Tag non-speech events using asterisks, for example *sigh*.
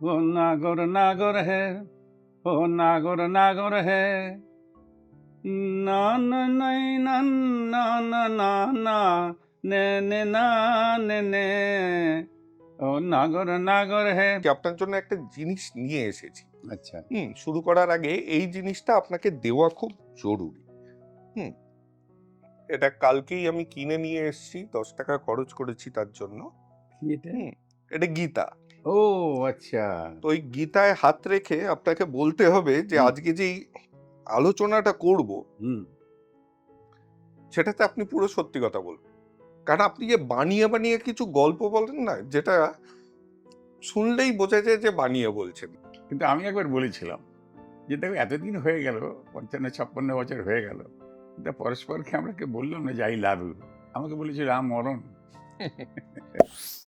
ও নাগর নাগর হে ও নাগর নাগর হে। না না নাই না না না না না নে নে না নে নে। ও নাগর নাগর হে। আপনার জন্য একটা জিনিস নিয়ে এসেছি। আচ্ছা। হুম শুরু করার আগে এই জিনিসটা আপনাকে দেওয়া খুব জরুরি। হুম এটা কালকেই আমি কিনে নিয়ে এসেছি দশ টাকা খরচ করেছি তার জন্য। এটা গীতা। ও আচ্ছা। তো ওই গীতায় হাত রেখে আপনাকে বলতে হবে যে আজকে যেই আলোচনাটা করব হুম। সেটাতে আপনি পুরো সত্যি কথা বলবেন। কারণ আপনি যে বানিয়ে বানিয়ে কিছু গল্প বলেন না যেটা শুনলেই বোঝা যায় যে বানিয়ে বলছেন। কিন্তু আমি একবার বলেছিলাম যে দেখো এতদিন হয়ে গেল পঞ্চান্ন ছাপ্পান্ন বছর হয়ে গেল কিন্তু পরস্পরকে আমরা কে বললাম না যাই আই লাভ আমাকে বলেছিল রাম মরণ *laughs*